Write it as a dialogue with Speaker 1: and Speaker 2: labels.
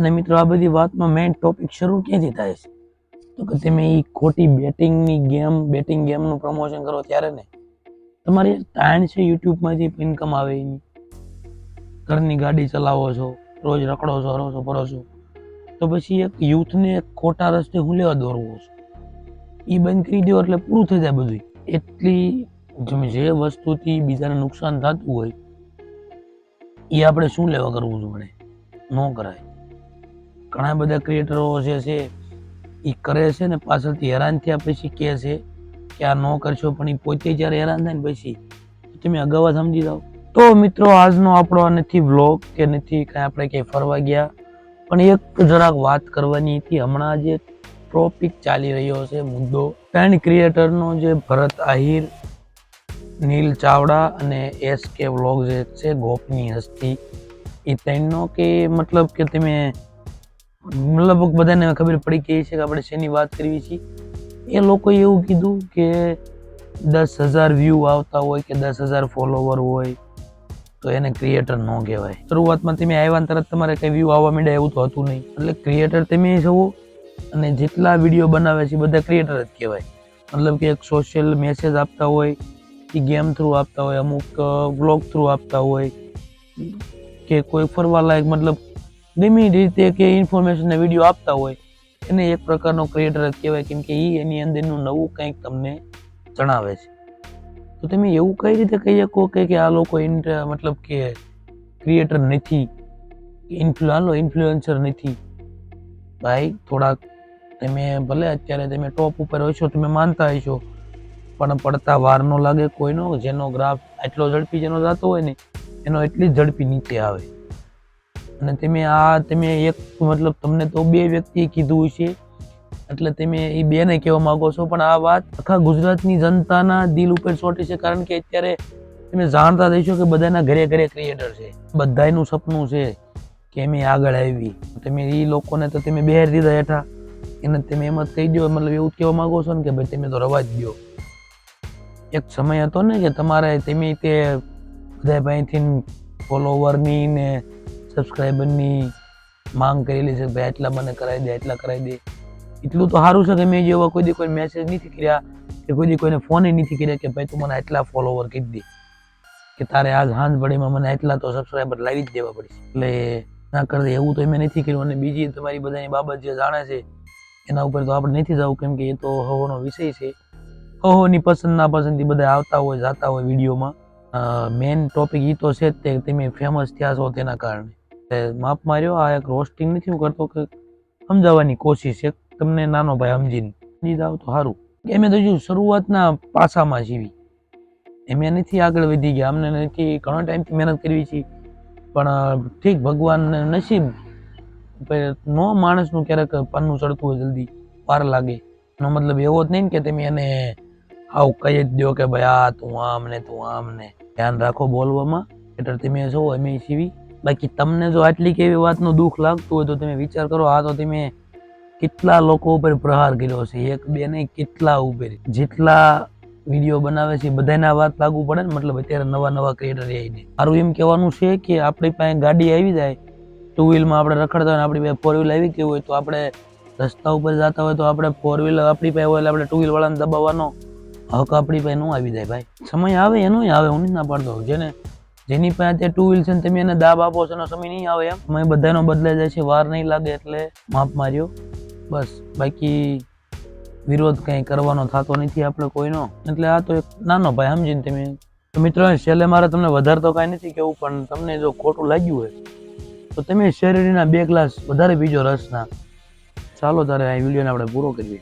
Speaker 1: અને મિત્રો, આ બધી વાતમાં મેઇન ટોપિક શરૂ ક્યાંથી થાય છે? તો કે તમે એ ખોટી બેટિંગની ગેમ બેટિંગ ગેમનું પ્રમોશન કરો ત્યારે ને, તમારી ટાઈમ છે યુટ્યુબમાંથી ઇન્કમ આવે એની. ઘરની ગાડી ચલાવો છો, રોજ રખડો છો, હરો ફરો છો, તો પછી એક યુથને ખોટા રસ્તે હું લેવા દોરવો છો. એ બંધ કરી દો એટલે પૂરું થઈ જાય બધું એટલી તમે જે વસ્તુથી બીજાને નુકસાન થતું હોય એ આપણે શું લેવા કરવું જોઈએ ન કરાય. ઘણા બધા ક્રિએટરો જે છે એ કરે છે ને પાછળથી હેરાન થયા પછી કહે છે કે આ ન કરશો, પણ એ પોતે જ્યારે હેરાન થાય ને પછી તમે અગાઉ સમજી જાઓ. તો મિત્રો, આજનો આપણો નથી વ્લોગ કે નથી કાંઈ આપણે ક્યાંય ફરવા ગયા, પણ એક જરાક વાત કરવાની હતી. હમણાં જે ટોપિક ચાલી રહ્યો છે, મુદ્દો પેન ક્રિએટરનો જે ભરત આહિર, નીલ ચાવડા અને એસ કે વ્લોગ જે છે, ગોપની હસ્તી એ ત્રણનો કે મતલબ કે તમે મતલબ બધાને ખબર પડી ગઈ છે કે આપણે શેની વાત કરવી છીએ એ લોકોએ એવું કીધું કે દસ હજાર વ્યૂ આવતા હોય કે દસ હજાર ફોલોવર હોય, તો એને ક્રિએટર ન કહેવાય. શરૂઆતમાં તમે આવ્યા તરત તમારે કંઈ વ્યૂ આવવા માંડે એવું તો હતું નહીં. એટલે ક્રિએટર તમે જવો અને જેટલા વીડિયો બનાવે છે બધા ક્રિએટર જ કહેવાય. મતલબ કે એક સોશિયલ મેસેજ આપતા હોય, એ ગેમ થ્રુ આપતા હોય, અમુક બ્લોગ થ્રુ આપતા હોય, કે કોઈ ફરવા લાયક મતલબ ગમે રીતે કે ઇન્ફોર્મેશન વીડિયો આપતા હોય, એને એક પ્રકારનો ક્રિએટર જ કહેવાય. કેમ કે એ એની અંદરનું નવું કંઈક તમને જણાવે છે. તો તમે એવું કઈ રીતે કહી શકો કે આ લોકો મતલબ કે ક્રિએટર નથી? ઇન્ફ્લુ હાલો ઇન્ફ્લુએન્સર નથી? ભાઈ, થોડાક તમે ભલે અત્યારે તમે ટોપ ઉપર હશો, તમે માનતા હશો, પણ પડતા વાર ન લાગે કોઈનો જેનો ગ્રાફ એટલો ઝડપી જેનો જતો હોય ને, એનો એટલી ઝડપી નીચે આવે. અને તમે આ તમે એક મતલબ તમને તો બે વ્યક્તિએ કીધું છે એટલે તમે એ બેને કહેવા માગો છો. પણ આ વાત આખા ગુજરાતની જનતાના દિલ ઉપર ચોંટી છે. કારણ કે અત્યારે તમે જાણતા થઈશો કે બધાના ઘરે ઘરે ક્રિએટર છે. બધાનું સપનું છે કે અમે આગળ આવી. તમે એ લોકોને તો તમે બહેર દીધા હેઠા. એને તમે એમ જ કહી દો મતલબ એવું કહેવા માંગો છો ને કે ભાઈ તમે તો રવા જ દો એક સમય હતો ને કે તમારે તમે તે બધા ભાઈથી ફોલોવરની ને સબસ્ક્રાઈબરની માંગ કરેલી છે ભાઈ, આટલા મને કરાવી દે, આટલા કરાવી દે. એટલું તો સારું છે કે મેં જેવા કોઈ દી કોઈ મેસેજ નથી કર્યા, કે કોઈ દી કોઈને ફોન નથી કર્યા કે ભાઈ તું મને આટલા ફોલોવર કરી દે. કે તારે આજ હાંજ પડેમાં મને આટલા તો સબસ્ક્રાઈબર લાવી જ દેવા પડશે. એટલે ના કરતા એવું તો મેં નથી કર્યું. અને બીજી તમારી બધાની બાબત જે જાણે છે, એના ઉપર તો આપણે નથી જવું, કેમ કે એ તો હવોનો વિષય છે. હવોની પસંદ ના પસંદ એ બધા આવતા હોય, જાતા હોય વિડીયોમાં. મેઇન ટોપિક એ તો છે જ તે તમે ફેમસ થયા છો તેના કારણે. માપ માર્યો, આ એક રોસ્ટિંગ નથી, હું કરતો કે સમજાવવાની કોશિશ. એક તમને નાનો ભાઈ સમજીને સમજી જાવ તો સારું. એમે તો જો શરૂઆતના પાસામાં જીવી. એમે નથી આગળ વધી ગયા. અમને નથી, ઘણા ટાઈમથી મહેનત કરવી છે. પણ ઠીક ભગવાન નસીબ નો માણસનું ક્યારેક પાનનું ચડતું હોય જલ્દી વાર લાગે. એનો મતલબ એવો જ નહીં કે તમે એને આવું કહી જ દો કે ભાઈ, આ તું આમ ને તું આમ ને. ધ્યાન રાખો બોલવામાં. એટલે તમે છો અમે સીવી બાકી તમને જો આટલી કેવી વાતનું દુઃખ લાગતું હોય તો તમે વિચાર કરો, આ તો તમે કેટલા લોકો ઉપર પ્રહાર કર્યો છે એક બે નહીં કેટલા ઉપર? જેટલા વીડિયો બનાવે છે બધાના વાત લાગુ પડે ને, મતલબ અત્યારે નવા નવા ક્રિએટર આવીને. મારું એમ કહેવાનું છે કે આપણી પાસે ગાડી આવી જાય ટુ વ્હીલમાં આપણે રખડતા હોય આપણી પાસે ફોર વ્હીલ આવી ગઈ હોય તો આપણે રસ્તા ઉપર જતા હોય તો આપણે ફોર વ્હીલ આપણી પાસે હોય એટલે આપણે ટુ વ્હીલ વાળાને દબાવવાનો હક આપણી પાસે ન આવી જાય ભાઈ. સમય આવે, એનો આવે, હું નથી ના પાડતો. જેને જેની પાસે અત્યારે ટુ વ્હીલ છે તમે એને દાબ આપો છો એનો સમય નહીં આવે એમ. સમય બધાનો બદલાઈ જાય છે, વાર નહીં લાગે એટલે માપ માર્યો. બસ, બાકી વિરોધ કંઈ કરવાનો થતો નથી આપણે કોઈનો. એટલે આ તો એક નાનો ભાઈ સમજીને તમે. મિત્રો, છેલ્લે મારે તમને વધારે તો કાંઈ નથી કેવું પણ તમને જો ખોટું લાગ્યું હોય, તો તમે શેરડીના બે ગ્લાસ વધારે બીજો રસના. ચાલો તારે આ વિડીયોને આપણે પૂરો કરીએ.